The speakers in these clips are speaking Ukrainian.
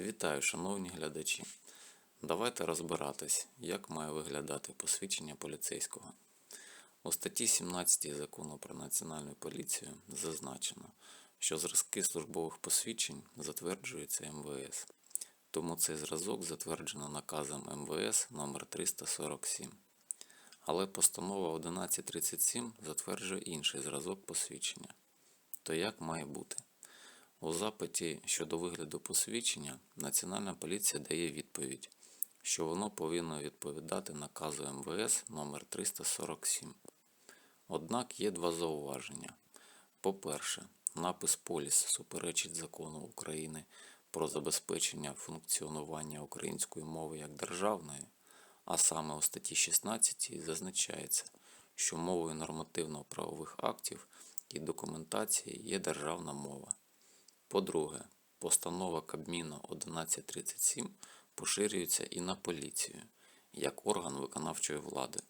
Вітаю, шановні глядачі. Давайте розбиратись, як має виглядати посвідчення поліцейського. У статті 17 закону про національну поліцію зазначено, що зразки службових посвідчень затверджуються МВС. Тому цей зразок затверджено наказом МВС номер 347. Але постанова 1137 затверджує інший зразок посвідчення. То як має бути? У запиті щодо вигляду посвідчення Національна поліція дає відповідь, що воно повинно відповідати наказу МВС номер 347. Однак є два зауваження. По-перше, напис поліс суперечить закону України про забезпечення функціонування української мови як державної, а саме у статті 16 зазначається, що мовою нормативно-правових актів і документації є державна мова. По-друге, постанова Кабміну 1137 поширюється і на поліцію, як орган виконавчої влади.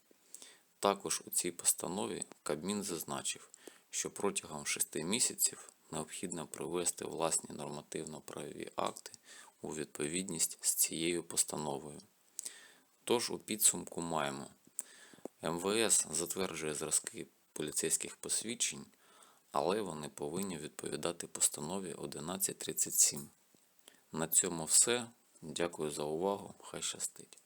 Також у цій постанові Кабмін зазначив, що протягом 6 місяців необхідно привести власні нормативно-правові акти у відповідність з цією постановою. Тож у підсумку маємо МВС затверджує зразки поліцейських посвідчень, але вони повинні відповідати постанові 1137. На цьому все. Дякую за увагу. Хай щастить.